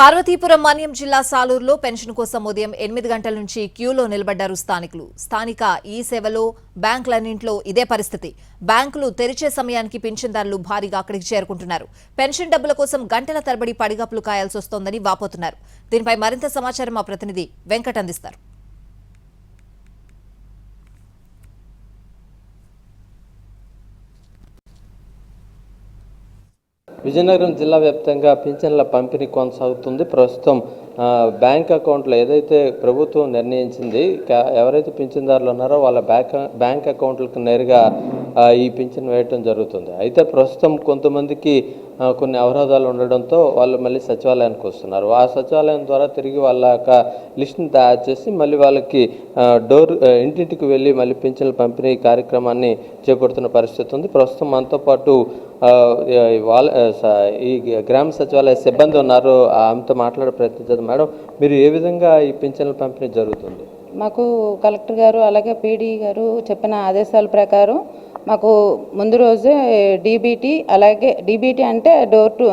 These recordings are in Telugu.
పార్వతీపురం మన్యం జిల్లా సాలూరులో పెన్షన్ కోసం ఉదయం ఎనిమిది గంటల నుంచి క్యూలో నిలబడ్డారు స్థానికులు. స్థానిక ఈ సేవలో బ్యాంకులన్నింట్లో ఇదే పరిస్థితి. బ్యాంకులు తెరిచే సమయానికి పింఛన్దారులు భారీగా అక్కడికి చేరుకుంటున్నారు. పెన్షన్ డబ్బుల కోసం గంటల తరబడి పడిగాపులు కాయాల్సి వస్తోందని వాపోతున్నారు. దీనిపై మరింత సమాచారం మా ప్రతినిధి వెంకట్ అందిస్తారు విజయనగరం జిల్లా వ్యాప్తంగా పింఛన్ల పంపిణీ కొనసాగుతుంది. ప్రస్తుతం బ్యాంక్ అకౌంట్లో ఏదైతే ప్రభుత్వం నిర్ణయించింది ఎవరైతే పింఛన్దారులు ఉన్నారో వాళ్ళ బ్యాంక్ బ్యాంక్ అకౌంట్లకు నేరుగా ఈ పింఛన్ వేయటం జరుగుతుంది. అయితే ప్రస్తుతం కొంతమందికి కొన్ని అవరోధాలు ఉండడంతో వాళ్ళు మళ్ళీ సచివాలయానికి వస్తున్నారు. ఆ సచివాలయం ద్వారా తిరిగి వాళ్ళ యొక్క లిస్ట్ని తయారు చేసి మళ్ళీ వాళ్ళకి డోర్ ఇంటింటికి వెళ్ళి మళ్ళీ పింఛన్లు పంపిణీ కార్యక్రమాన్ని చేపడుతున్న పరిస్థితి ఉంది. ప్రస్తుతం మనతో పాటు ఈ వాళ్ళ ఈ గ్రామ సచివాలయ సిబ్బంది ఉన్నారు. ఆమెతో మాట్లాడే ప్రయత్నించదు మేడం మీరు ఏ విధంగా ఈ పింఛన్ల పంపిణీ జరుగుతుంది? మాకు కలెక్టర్ గారు అలాగే పీడీ గారు చెప్పిన ఆదేశాల ప్రకారం మాకు ముందు రోజే డీబీటీ అలాగే డీబీటీ అంటే డోర్ టు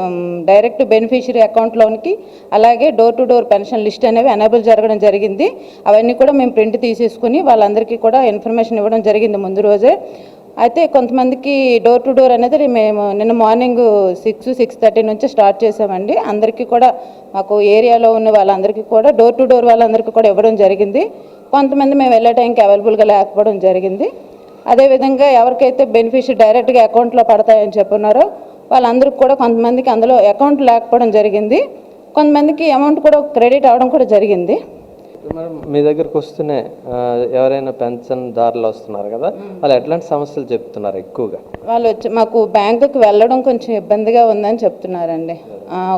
డైరెక్ట్ బెనిఫిషరీ అకౌంట్లోనికి అలాగే door to door pension list అనేవి ఎనేబుల్ జరగడం జరిగింది. అవన్నీ కూడా మేము ప్రింట్ తీసేసుకుని వాళ్ళందరికీ కూడా ఇన్ఫర్మేషన్ ఇవ్వడం జరిగింది ముందు రోజే. అయితే కొంతమందికి డోర్ టు డోర్ అనేది మేము నిన్న మార్నింగ్ సిక్స్ సిక్స్ థర్టీ నుంచి స్టార్ట్ చేసామండి. అందరికీ కూడా మాకు ఏరియాలో ఉన్న వాళ్ళందరికీ కూడా డోర్ టు డోర్ వాళ్ళందరికీ కూడా ఇవ్వడం జరిగింది. కొంతమంది మేము వెళ్ళే టైంకి అవైలబుల్గా లేకపోవడం జరిగింది. అదేవిధంగా ఎవరికైతే బెనిఫిషియరీ డైరెక్ట్గా అకౌంట్లో పడతాయని చెప్పున్నారో వాళ్ళందరికీ కూడా కొంతమందికి అందులో అకౌంట్ లేకపోవడం జరిగింది. కొంతమందికి అమౌంట్ కూడా క్రెడిట్ అవ్వడం కూడా జరిగింది. మేడం మీ దగ్గరకు వస్తూనే ఎవరైనా పెన్షన్ దారులు వస్తున్నారు కదా వాళ్ళు ఎట్లాంటి సమస్యలు చెప్తున్నారు ఎక్కువగా? వాళ్ళు వచ్చి మాకు బ్యాంకుకి వెళ్ళడం కొంచెం ఇబ్బందిగా ఉందని చెప్తున్నారండి.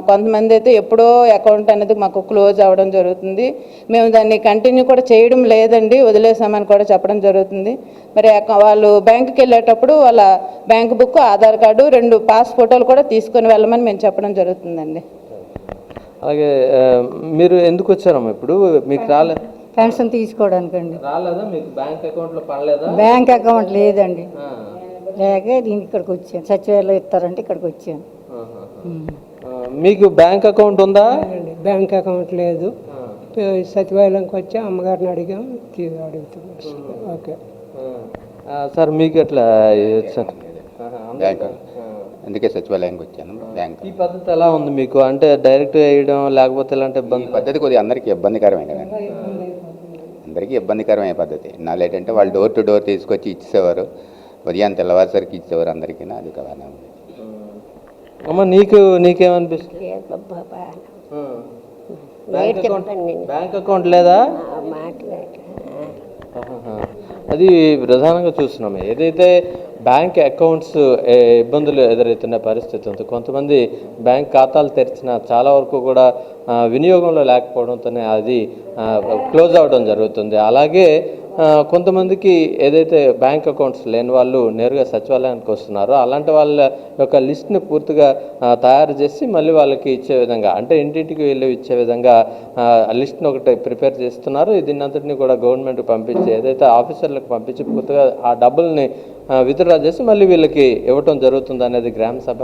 కొంతమంది అయితే ఎప్పుడో అకౌంట్ అనేది మాకు క్లోజ్ అవ్వడం జరుగుతుంది. మేము దాన్ని కంటిన్యూ కూడా చేయడం లేదండి వదిలేసామని కూడా చెప్పడం జరుగుతుంది. మరి వాళ్ళు బ్యాంకుకి వెళ్ళేటప్పుడు వాళ్ళ బ్యాంక్ బుక్ ఆధార్ కార్డు రెండు పాస్ ఫోటోలు కూడా తీసుకొని వెళ్ళమని మేము చెప్పడం జరుగుతుందండి. అలాగే మీరు ఎందుకు వచ్చారమ్మా ఇప్పుడు? మీకు రాలే పెన్షన్ తీసుకోవడానికండి. రాలేదా? మీకు బ్యాంక్ అకౌంట్లో పడలేదా? బ్యాంక్ అకౌంట్ లేదండి. లేక దీనికి ఇక్కడికి వచ్చాను. సచివాలయం ఇస్తారంటే ఇక్కడికి వచ్చాను. మీకు బ్యాంక్ అకౌంట్ ఉందా? అండి. బ్యాంక్ అకౌంట్ లేదు. సచివాలయంకి వచ్చి అమ్మగారిని అడిగాం. అడుగుతున్నాం ఓకే. సార్ మీకు ఎట్లా సార్? బ్యాంక్ అందుకే సచివాలయానికి వచ్చాను బ్యాంక్. ఈ పద్ధతి ఎలా ఉంది మీకు? అంటే డైరెక్ట్ వేయడం లేకపోతే ఇలాంటి ఈ ఇబ్బంది పద్ధతి కొద్దిగా అందరికీ ఇబ్బందికరమే కదండి అందరికీ ఇబ్బందికరమే పద్ధతి. నాలో ఏంటంటే వాళ్ళు డోర్ టు డోర్ తీసుకొచ్చి ఇచ్చేవారు ఉదయం తెల్లవారుసరికి ఇచ్చేవారు అందరికీ అది కదా అమ్మ నీకు నీకేమనిపిస్తుంది. బ్యాంక్ అకౌంట్ బ్యాంక్ అకౌంట్ లేదా. అది ప్రధానంగా చూస్తున్నాం. ఏదైతే బ్యాంక్ అకౌంట్స్ ఇబ్బందులు ఎదురవుతున్న పరిస్థితి ఉంది. కొంతమంది బ్యాంక్ ఖాతాలు తెరిచిన చాలా వరకు కూడా వినియోగంలో లేకపోవడంతోనే అది క్లోజ్ అవ్వడం జరుగుతుంది. అలాగే కొంతమందికి ఏదైతే బ్యాంక్ అకౌంట్స్ లేని వాళ్ళు నేరుగా సచివాలయానికి వస్తున్నారో అలాంటి వాళ్ళ యొక్క లిస్ట్ని పూర్తిగా తయారు చేసి మళ్ళీ వాళ్ళకి ఇచ్చే విధంగా అంటే ఇంటింటికి వెళ్ళి ఇచ్చే విధంగా లిస్ట్ని ఒకటి ప్రిపేర్ చేస్తున్నారు. దీన్ని అంతటిని కూడా గవర్నమెంట్ పంపించి ఏదైతే ఆఫీసర్లకు పంపించి పూర్తిగా ఆ డబ్బుల్ని విత్డ్రా చేసి మళ్ళీ వీళ్ళకి ఇవ్వటం జరుగుతుంది అనేది గ్రామ సభ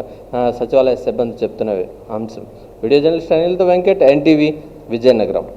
సచివాలయ సిబ్బంది చెప్తున్న అంశం. వీడియో జర్నలిస్ట్ అనిల్తో వెంకట్ ఎన్టీవీ విజయనగరం.